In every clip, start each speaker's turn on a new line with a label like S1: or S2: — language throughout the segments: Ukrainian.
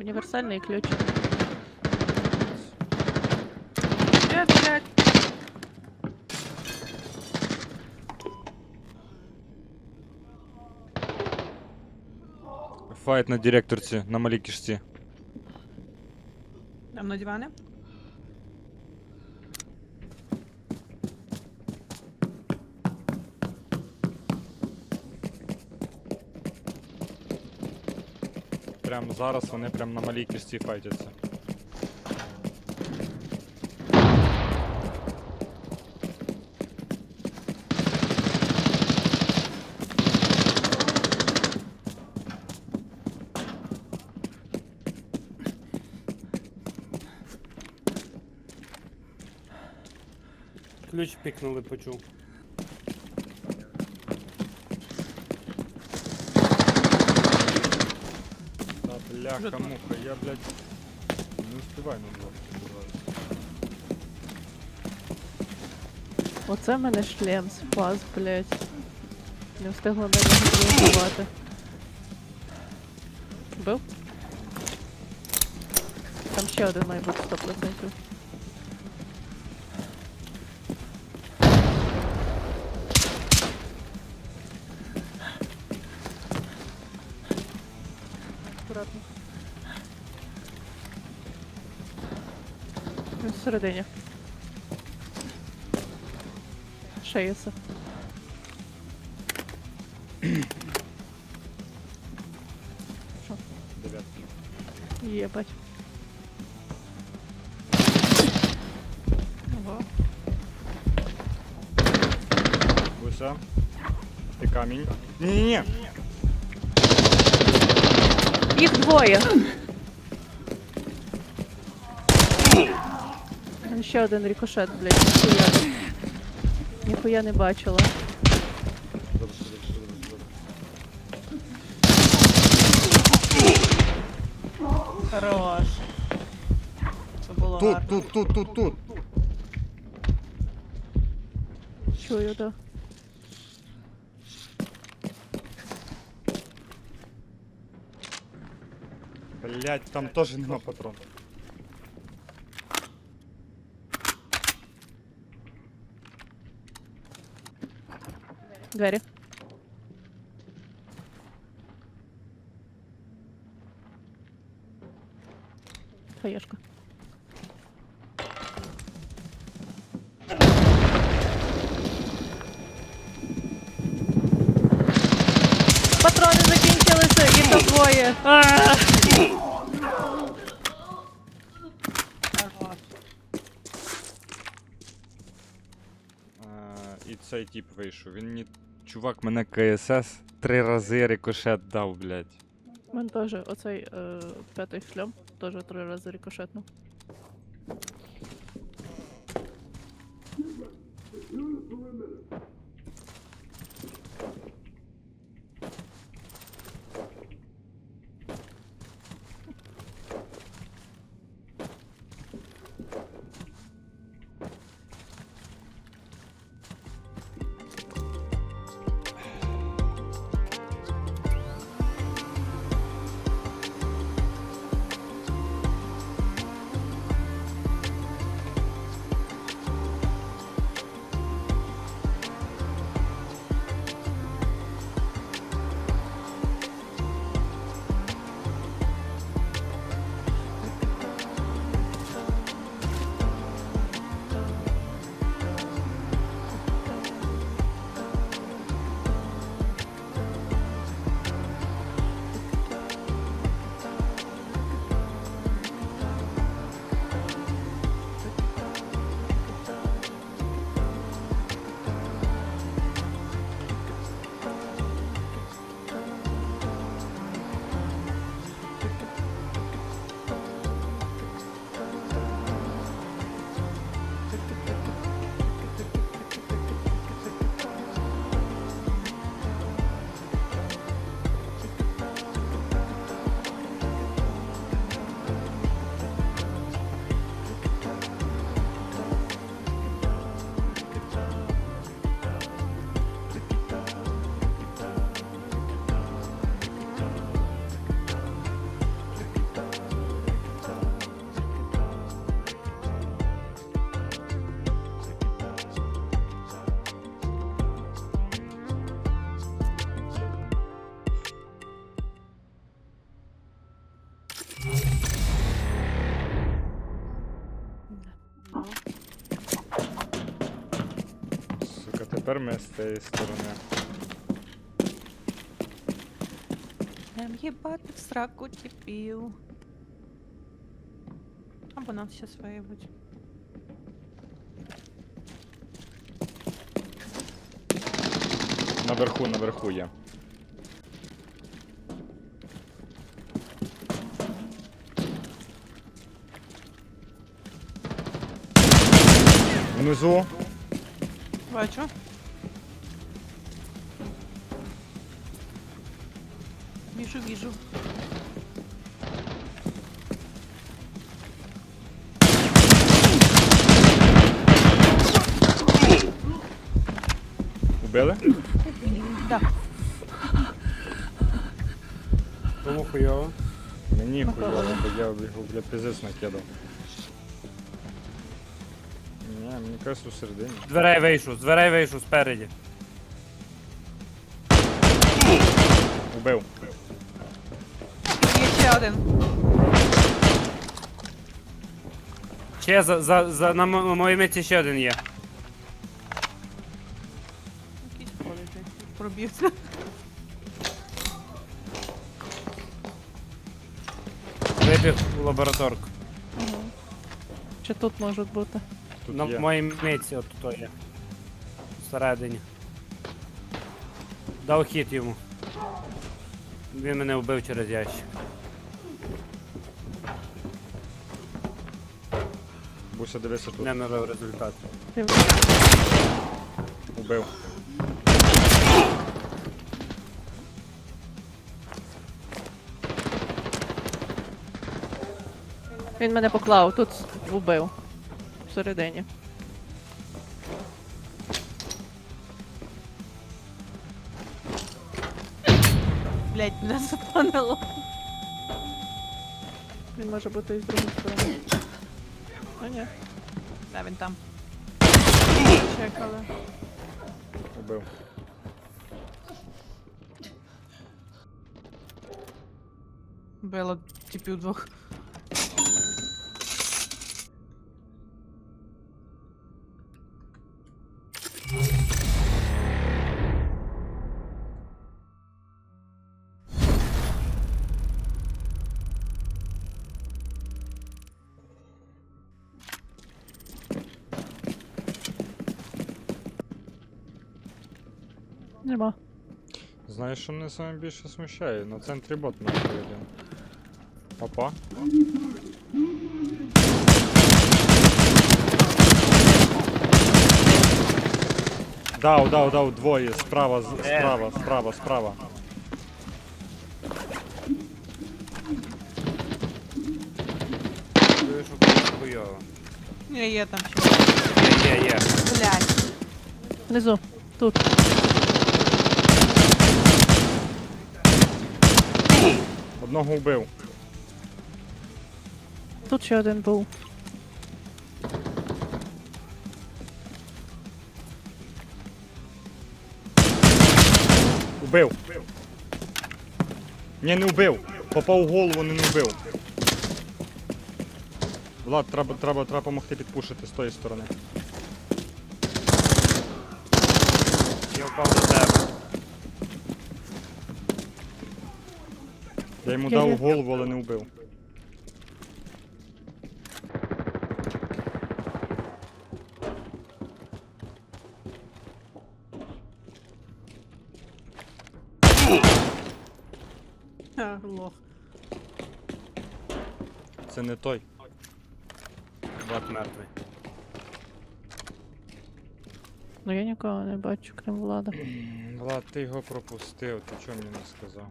S1: Універсальний ключ.
S2: Е, блядь.
S3: Файт на директорці, на малій кишці.
S2: Там на диване.
S3: Прямо зараз вони прям на малій кишці файтяться.
S4: Ключ пікнули, почув.
S3: Та бляха муха, я, блядь, не успіваю на два.
S1: Оце в мене шлем спас, блять. Не встигла на нього зреагувати. Бив? Там ще один має бути 100%. Аккуратно. Він всередині. Шеється. Що?
S3: Дев'ятки.
S1: Єбать. Ого.
S3: Буся. Ти камінь. Ні-ні-ні.
S1: Їх двоє. Ще один рикошет, блядь, ніхуя. Ніхуя не бачила.
S2: Хорош. Це було
S3: Тут,
S2: гарно.
S3: тут, тут, тут, тут.
S1: Чую, да.
S3: Блять, там теж нема патрон.
S1: Двері. Хаєшка. Патрони закінчилися, і то двоє.
S3: Цей тіп вийшов. Він мені. Чувак, мене КСС три рази рикошет дав, блядь.
S1: У мене теж оцей е, п'ятий шлем, теж три рази рикошетно.
S3: Тепер ми з цієї сторони.
S2: Дам їбати в сраку тіпів. Або нам ще своє.
S3: Наверху, наверху є. Внизу.
S2: Бачу. Віжу, віжу.
S3: Убили?
S2: Да.
S4: Тому хуйово.
S3: Мені хуйово, бо я його бля пізець накидав. Ні, мені кажется у середині.
S4: З дверей вийшов, з дверей вийшов спереді.
S3: Убив.
S2: Ще один.
S4: Ще за, за, за на мо- моїй митці ще один є.
S2: Якийсь ходить, десь пробівся.
S4: Вибіг у лабораторку.
S1: Угу. Чи тут можуть бути?
S3: Тут
S4: На
S3: є.
S4: моїй митці от то є. Всередині. Дав хід йому. Він мене вбив через ящик.
S3: Буся, дивися тут.
S4: Не нулев результат.
S3: Убив.
S1: Він мене поклав, тут вбив. Всередині.
S2: Блять, мене запанило.
S1: Він може бути і з другої сторони. А ні.
S2: Да, він там. Чекали.
S3: Убив.
S2: Било типів двох.
S1: Нема.
S3: Знаєш, що мене саме більше смущає? На центрі бот на один. Опа. Дав, дав, дав, двоє, справа, з-
S4: Е.
S3: справа, справа, справа.
S4: Чую, що буде хуйово.
S2: Ні, є там ще.
S4: Є, є, є.
S2: Блять.
S1: Внизу. Тут.
S3: Одного вбив.
S1: Тут ще один був.
S3: Убив. Ні, не вбив. Попав у голову, не, не вбив. Влад, треба, треба, треба допомогти підпушити з тої сторони.
S4: Я впав до тебе.
S3: Я йому дав голову, але не вбив.
S2: Ха, Лох.
S3: Це не той.
S4: Влад мертвий.
S1: Ну я нікого не бачу, крім влада.
S3: Влад, ти його пропустив, ти чого мені не сказав?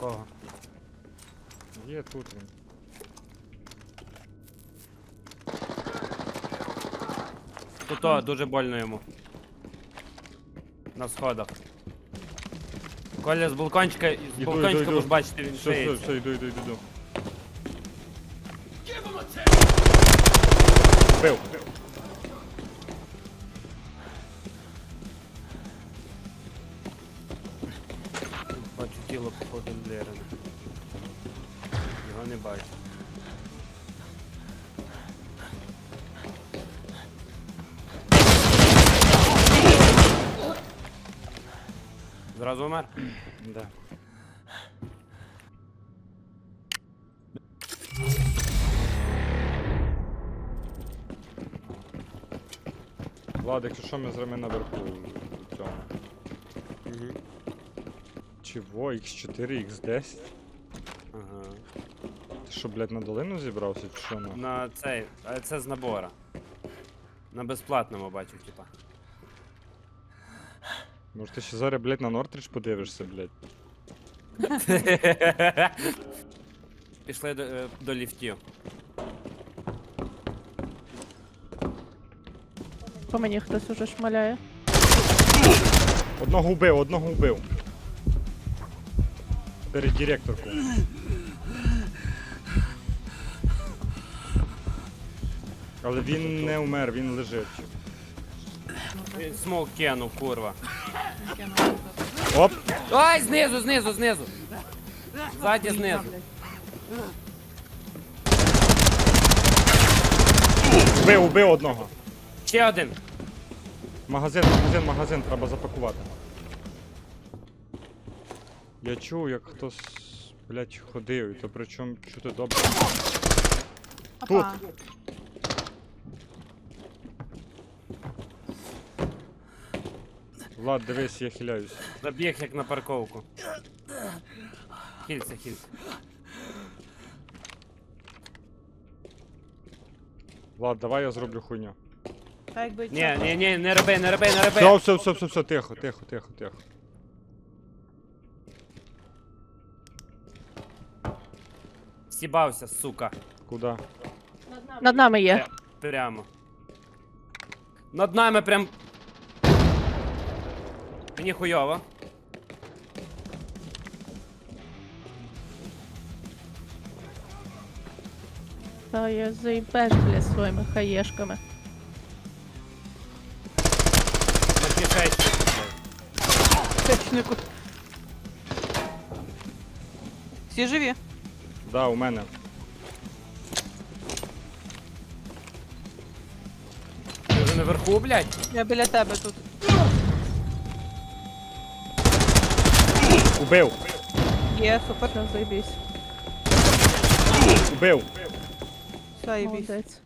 S4: Кого?
S3: Є тут він.
S4: Тут то, дуже больно йому. На сходах. Коля з балкончика, з
S3: Іду,
S4: балкончика
S3: іду, іду.
S4: можеш бачити, він
S3: Все, все,
S4: шиється.
S3: все, йду, йду, йду, йду. Вбив.
S4: Тіло походу Лерина. Його не бачу. Зразу умер?
S3: Да. Влад, якщо що, ми з Реми наверху цьому.
S4: Угу.
S3: Чого? X4, X10?
S4: Ага.
S3: Ти що, блядь, на долину зібрався чи що ну?
S4: На цей. а Це з набора. На безплатному бачу, типа.
S3: Може ти ще зараз, блядь, на Нортріч подивишся, блядь.
S4: Пішли до, е, до ліфтів.
S1: По мені хтось уже шмаляє.
S3: Одного вбив, одного вбив. Перед директорку. Але він не умер, він лежить.
S4: Він Смок кинув, курва.
S3: Оп!
S4: Ой, знизу, знизу, знизу. Ззаді знизу.
S3: Вбив, вбив одного.
S4: Ще один.
S3: Магазин, магазин, магазин, треба запакувати. Я чув, як хтось, блядь, ходив, і то причому чути добре. Тут.
S2: Опа.
S3: Влад, дивись, я хиляюсь.
S4: Забіг як на парковку. Хілься, хілься.
S3: Влад, давай я зроблю хуйню.
S2: Та якби
S4: Ні, ні, ні, не роби, не роби, не
S3: Все,
S4: роби.
S3: все, все, все, все, тихо, тихо, тихо, тихо.
S4: Сібався, сука.
S3: Куда?
S1: Над нами є.
S4: Прямо. Над нами прям. Мені хуйово.
S1: Та я заїбеш, бля, своїми хаєшками.
S4: На пішечці.
S2: Печнику. Всі живі?
S3: Да, у мене.
S4: Ти вже наверху, блядь?
S2: Я біля тебе тут.
S3: Убив!
S2: Є, супер.
S1: Все, заїбісь.
S3: Убив!
S2: Все, і.
S1: Молодець.